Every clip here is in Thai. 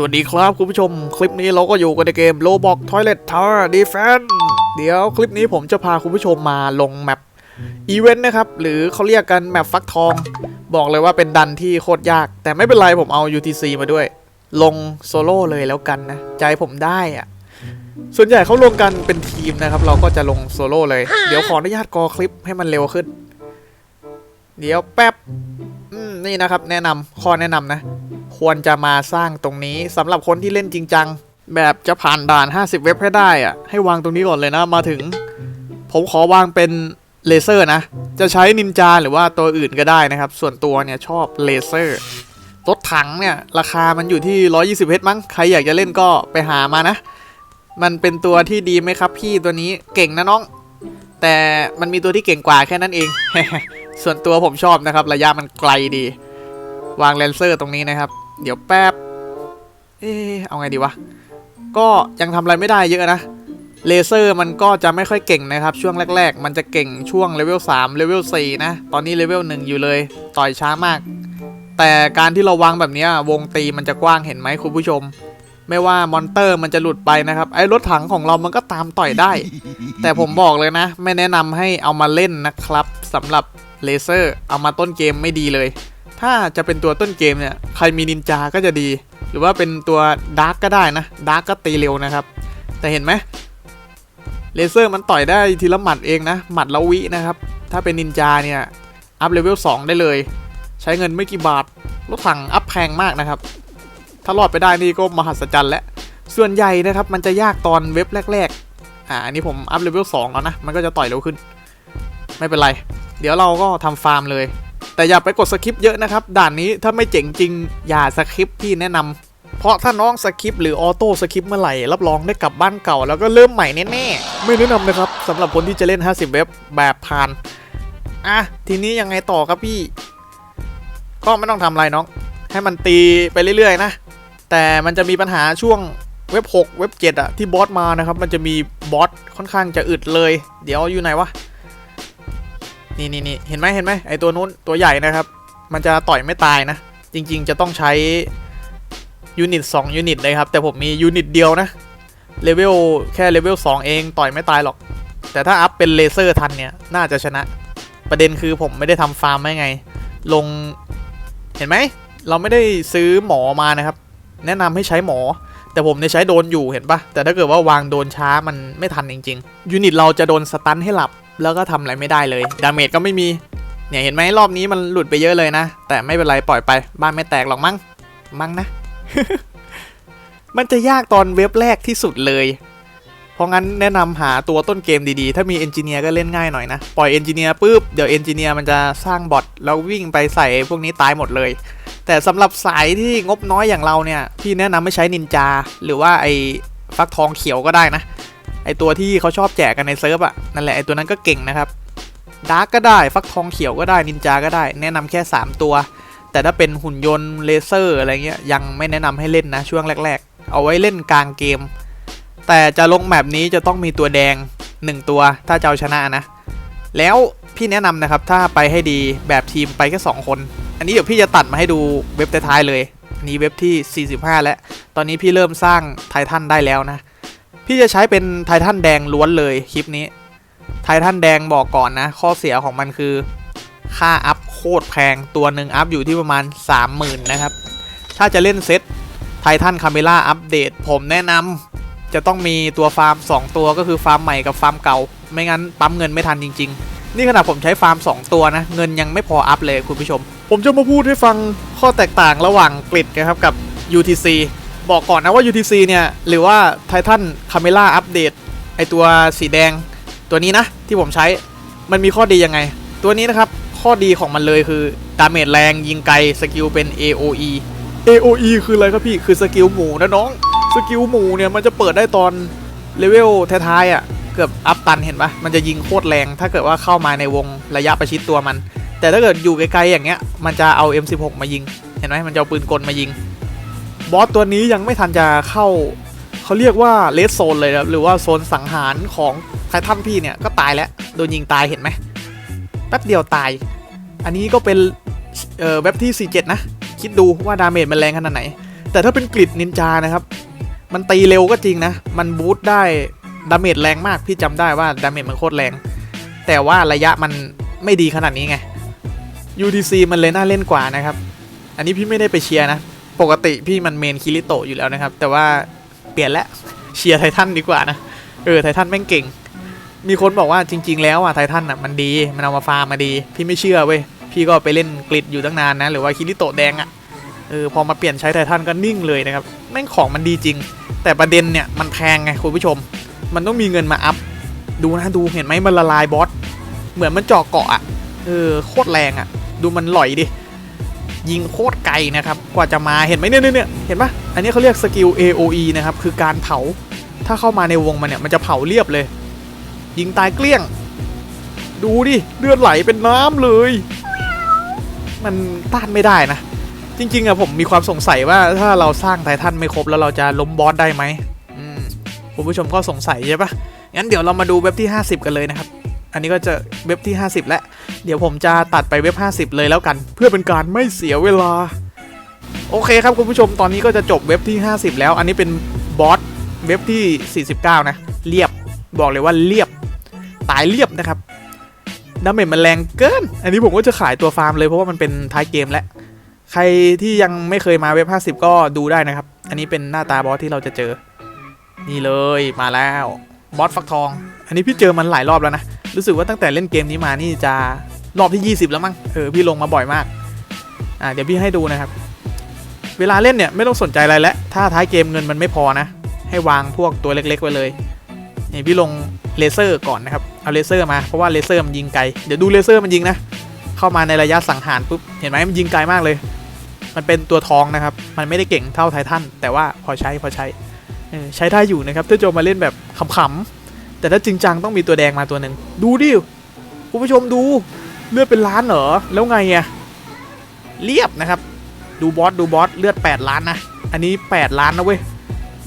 สวัสดีครับคุณผู้ชม คลิปนี้เราก็อยู่กันในเกม Roblox Toilet Tower Defense เดี๋ยวคลิปนี้ผมจะพาคุณผู้ชมมาลงแมปอีเวนต์นะครับ หรือเขาเรียกกันแมปฟักทอง บอกเลยว่าเป็นดันที่โคตรยาก แต่ไม่เป็นไรผมเอา UTC มาด้วย ลงโซโล่เลยแล้วกันนะ ใจผมได้อะส่วนใหญ่เขาลงกันเป็นทีมนะครับ เราก็จะลงโซโล่เลย เดี๋ยวขออนุญาตกอคลิปให้มันเร็วขึ้น เดี๋ยวแป๊บ อืมนี่นะครับ แนะนำข้อแนะนำนะ ควรจะมาสร้างตรงนี้สำหรับคนที่เล่นจริงจัง แบบจะผ่านด่าน 50 เว็บให้ได้อะให้วางตรงนี้ก่อนเลยนะ มาถึง ผมขอวางเป็นเลเซอร์นะ จะใช้นินจาหรือว่าตัวอื่นก็ได้นะครับ ส่วนตัวเนี่ยชอบเลเซอร์ รถถังเนี่ย ราคามันอยู่ที่ 120 เฮดมั้ง ใครอยากจะเล่นก็ไปหามานะ มันเป็นตัวที่ดีไหมครับพี่ตัวนี้เก่งนะน้อง แต่มันมีตัวที่เก่งกว่าแค่นั้นเอง ส่วนตัวผมชอบนะครับ ระยะมันไกลดี วางเลนเซอร์ตรงนี้นะครับ เดี๋ยวแป๊บ เอ๊เอาไงดีวะ ก็ยังทำอะไรไม่ได้เยอะนะ เลเซอร์มันก็จะไม่ค่อยเก่งนะครับ ช่วงแรก ๆ มันจะเก่งช่วงเลเวล3เลเวล4นะ ตอนนี้เลเวล1อยู่เลย ต่อยช้ามาก แต่การที่เราวางแบบนี้วงตีมันจะกว้างเห็นไหมคุณผู้ชมไม่ว่ามอนเตอร์มันจะหลุดไปนะครับ ไอ้รถถังของเรามันก็ตามต่อยได้ แต่ผมบอกเลยนะ ไม่แนะนำให้เอามาเล่นนะครับสำหรับ เลเซอร์เอามาต้นเกมไม่ดีเลย ถ้าจะเป็นตัวต้นเกมเนี่ยใครมีนินจาก็จะดี หรือว่าเป็นตัวดาร์กก็ได้นะดาร์กก็ตีเร็วนะครับ แต่เห็นไหมเลเซอร์มันต่อยได้ทีละหมัดเองนะ หมัดละวินะครับ ถ้าเป็นนินจาเนี่ยอัพเลเวล2ได้เลย ใช้เงินไม่กี่บาทรถถังอัพแพงมากนะครับ ถ้ารอดไปได้นี่ก็มหัศจรรย์แล้วส่วนใหญ่นะครับมันจะยากตอนเว็บแรกๆ อ่าอันนี้ผมอัพเลเวล2แล้วนะ มันก็จะต่อยเร็วขึ้น ไม่เป็นไร เดี๋ยวเราก็ทำฟาร์มเลย แต่อย่าไปกดสคริปต์เยอะนะครับ ด่านนี้ถ้าไม่เจ๋งจริง อย่าสคริปต์พี่แนะนำเพราะถ้าน้องสคริปต์หรือออโต้สคริปต์เมื่อไหร่ รับรองได้กลับบ้านเก่า แล้วก็เริ่มใหม่แน่ๆไม่แนะนำนะครับสำหรับคนที่จะเล่น 50 เว็บแบบผ่านอะทีนี้ยังไงต่อครับพี่ ก็ไม่ต้องทำอะไรน้อง ให้มันตีไปเรื่อยๆ นะ แต่มันจะมีปัญหาช่วงเว็บ 6 เว็บ 7อะที่บอสมานะครับ มันจะมีบอสค่อนข้างจะอึดเลย เดี๋ยวอยู่ไหนวะ นี่นี่นี่เห็นไหมเห็นไหมไอตัวนู้นตัวใหญ่นะครับ มันจะต่อยไม่ตายนะ จริง ๆ จะต้องใช้ยูนิต2ยูนิตเลยครับ แต่ผมมียูนิตเดียวนะเลเวลแค่เลเวล2เองต่อยไม่ตายหรอก แต่ถ้าอัพเป็นเลเซอร์ทันเนี่ย น่าจะชนะ ประเด็นคือผมไม่ได้ทำฟาร์มไม่ไง ลงเห็นไหม เราไม่ได้ซื้อหมอมานะครับ แนะนำให้ใช้หมอ แต่ผมเนี่ยใช้โดนอยู่เห็นปะแต่ถ้าเกิดว่าวางโดนช้ามันไม่ทันจริง ๆ ยูนิตเราจะโดนสตันให้หลับ แล้วก็ทำอะไรไม่ได้เลยดาเมจก็ไม่มีเนี่ยเห็นไหมรอบนี้มันหลุดไปเยอะเลยนะ แต่ไม่เป็นไรปล่อยไป บ้านไม่แตกหรอกมั้งมั้งนะ มันจะยากตอนเว็บแรกที่สุดเลย เพราะงั้นแนะนำหาตัวต้นเกมดีๆ ถ้ามีเอนจิเนียร์ก็เล่นง่ายหน่อยนะ ปล่อยเอนจิเนียร์ปุ๊บเดี๋ยวเอนจิเนียร์มันจะสร้างบอทแล้ววิ่งไปใส่พวกนี้ตายหมดเลย แต่สำหรับสายที่งบน้อยอย่างเราเนี่ยพี่แนะนำไม่ใช้นินจาหรือว่าไอ้ฟักทองเขียวก็ได้นะ ไอตัวที่เขาชอบแจกกันในเซิร์ฟอะนั่นแหละไอตัวนั้นก็เก่งนะครับดาร์กก็ได้ฟักทองเขียวก็ได้นินจาก็ได้ แนะนำแค่ 3 ตัว แต่ถ้าเป็นหุ่นยนต์เลเซอร์อะไรเงี้ยยังไม่แนะนำให้เล่นนะช่วงแรก ๆ เอาไว้เล่นกลางเกม แต่จะลงแมปนี้จะต้องมีตัวแดง 1 ตัวถ้าจะเอาชนะนะ แล้วพี่แนะนำนะครับถ้าไปให้ดีแบบทีมไปแค่ 2 คน อันนี้เดี๋ยวพี่จะตัดมาให้ดูเว็บท้ายๆเลยนนี้เว็บที่ 45 แล้ว ตอนนี้พี่เริ่มสร้างไททันได้แล้วนะ พี่จะใช้เป็นไททันแดงล้วนเลยคลิปนี้ ไททันแดงบอกก่อนนะ ข้อเสียของมันคือ ค่าอัพโคตรแพงตัวหนึ่งอัพอยู่ที่ประมาณ 30,000 นะครับ ถ้าจะเล่นเซตไททันคาเมล่าอัปเดต ผมแนะนำจะต้องมีตัวฟาร์ม 2 ตัวก็คือฟาร์มใหม่กับฟาร์มเก่า ไม่งั้นปั๊มเงินไม่ทันจริง ๆ นี่ขนาดผมใช้ฟาร์ม 2 ตัวนะ เงินยังไม่พออัพเลยคุณผู้ชม ผมจะมาพูดให้ฟังข้อแตกต่างระหว่างกริดนะครับกับ UTC บอกก่อนนะว่า UTC เนี่ย หรือว่า Titan Camera Update ไอตัวสีแดงตัวนี้นะ ที่ผมใช้มันมีข้อดียังไง ตัวนี้นะครับ ข้อดีของมันเลยคือดาเมจแรงยิงไกลสกิลเป็น AOE AOE คืออะไรครับพี่คือสกิลหมูนะน้องสกิลหมูเนี่ยมันจะเปิดได้ตอนเลเวลท้ายๆอะเกือบอัพตันเห็นปะมันจะยิงโคตรแรง ถ้าเกิดว่าเข้ามาในวงระยะประชิดตัวมัน แต่ถ้าเกิดอยู่ไกลๆอย่างเงี้ย มันจะเอา M16 มายิง เห็นไหมมันจะเอาปืนกลมายิง บอสตัวนี้ยังไม่ทันจะเข้าเขาเรียกว่าเลสโซนเลยนะหรือว่าโซนสังหารของไททันพี่เนี่ยก็ตายแล้วโดนยิงตายเห็นไหมแป๊บเดียวตาย อันนี้ก็เป็นเอ่อเว็บที่ 47 นะ คิดดูว่าดาเมจมันแรงขนาดไหน แต่ถ้าเป็นกริดนินจานะครับ มันตีเร็วก็จริงนะ มันบูทได้ดาเมจแรงมากพี่จำได้ว่าดาเมจมันโคตรแรง แต่ว่าระยะมันไม่ดีขนาดนี้ไง UTC มันเลยน่าเล่นกว่านะครับ อันนี้พี่ไม่ได้ไปเชียร์นะ ปกติพี่มันเมนคิริโตอยู่แล้วนะครับ แต่ว่าเปลี่ยนแล้วเชียร์ไททันดีกว่านะ เออไททันแม่งเก่ง มีคนบอกว่าจริง ๆ แล้วอะไททันอะมันดี มันเอามาฟาร์มมาดี พี่ไม่เชื่อเว้ย พี่ก็ไปเล่นกริดอยู่ตั้งนานนะ หรือว่าคิริโตแดงอะ เออพอมาเปลี่ยนใช้ไททันก็นิ่งเลยนะครับ แม่งของมันดีจริง แต่ประเด็นเนี่ยมันแพงไงคุณผู้ชม มันต้องมีเงินมาอัพ ดูนะดูเห็นไหมมันละลายบอส เหมือนมันเจาะเกาะอะ เออโคตรแรงอะ ดูมันหลอยดิ ยิงโคตรไกลนะครับ กว่าจะมาเห็นไหมเนี่ยเนี่ยเนี่ยเห็นปะอันนี้เขาเรียกสกิล AOE นะครับ คือการเผา ถ้าเข้ามาในวงมันเนี่ย มันจะเผาเรียบเลย ยิงตายเกลี้ยง ดูดิ เลือดไหลเป็นน้ำเลย มันต้านไม่ได้นะ จริง ๆอะผมมีความสงสัยว่าถ้าเราสร้างไททันไม่ครบแล้วเราจะล้มบอสได้ไหมมคุณผู้ชมก็สงสัยใช่ปะงั้นเดี๋ยวเรามาดูเว็บที่ 50 กันเลยนะครับ อันนี้ก็จะเว็บที่ 50 แล้ว เดี๋ยวผมจะตัดไปเว็บ 50 เลยแล้วกัน เพื่อเป็นการไม่เสียเวลา โอเคครับคุณผู้ชมตอนนี้ก็จะจบเว็บที่ 50 แล้ว อันนี้เป็นบอสเว็บที่ 49 นะ เรียบบอกเลยว่าเรียบตายเรียบนะครับดาเมจมันแรงเกิน อันนี้ผมก็จะขายตัวฟาร์มเลยเพราะว่ามันเป็นท้ายเกมแล้ว ใครที่ยังไม่เคยมาเว็บ 50 ก็ดูได้นะครับ อันนี้เป็นหน้าตาบอสที่เราจะเจอ นี่เลยมาแล้วบอสฟักทอง อันนี้พี่เจอมันหลายรอบแล้วนะ รู้สึกว่าตั้งแต่เล่นเกมนี้มานี่จะ รอบที่ 20 แล้วมั้งเออพี่ลงมาบ่อยมากอ่าเดี๋ยวพี่ให้ดูนะครับ เวลาเล่นเนี่ยไม่ต้องสนใจอะไรแล้วถ้าท้ายเกมเงินมันไม่พอนะ ให้วางพวกตัวเล็กๆไว้เลยนี่พี่ลงเลเซอร์ก่อนนะครับเอาเลเซอร์มาเพราะว่าเลเซอร์มันยิงไกลเดี๋ยวดูเลเซอร์มันยิงนะเข้ามาในระยะสังหารปุ๊บเห็นไหมมันยิงไกลมากเลย มันเป็นตัวทองนะครับ มันไม่ได้เก่งเท่าไททันแต่ว่าพอใช้พอใช้ใช้ได้อยู่นะครับถ้าโจมาเล่นแบบขำๆแต่ถ้าจริงจังต้องมีตัวแดงมาตัวหนึ่งดูดิคุณผู้ชมดู เลือดเป็นล้านเหรอ แล้วไงอะเรียบนะครับ ดูบอสดูบอสเลือด 8 ล้านนะ อันนี้ 8 ล้านนะเว้ย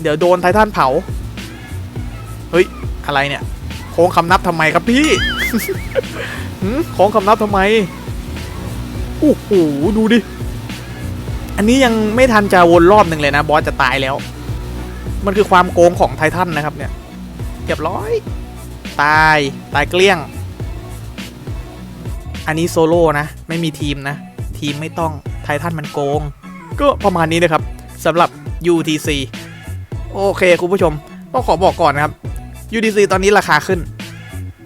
เดี๋ยวโดนไททันเผา เฮ้ย อะไรเนี่ย โค้งคำนับทำไมครับพี่หืมโค้งคำนับทำไม โอ้โห ดูดิ อันนี้ยังไม่ทันจะวนรอบหนึ่งเลยนะ บอสจะตายแล้ว มันคือความโกงของไททันนะครับเนี่ยเรียบร้อย ตาย ตายเกลี้ยง อันนี้โซโล่นะ ไม่มีทีมนะ ทีมไม่ต้องไททันมันโกง ก็ประมาณนี้นะครับสำหรับ UTC โอเคคุณผู้ชม ก็ขอบอกก่อนนะครับ UTC ตอนนี้ราคาขึ้น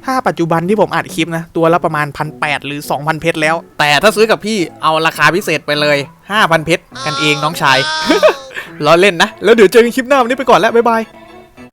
ถ้าปัจจุบันที่ผมอัดคลิปนะ ตัวละประมาณ 1,800 หรือ 2,000 เพชรแล้ว แต่ถ้าซื้อกับพี่เอาราคาพิเศษไปเลย 5,000 เพชรกันเองน้องชายล้อเล่นนะ แล้วเดี๋ยวเจอกันคลิปหน้าวันนี้ไปก่อนแล้วบ๊ายบาย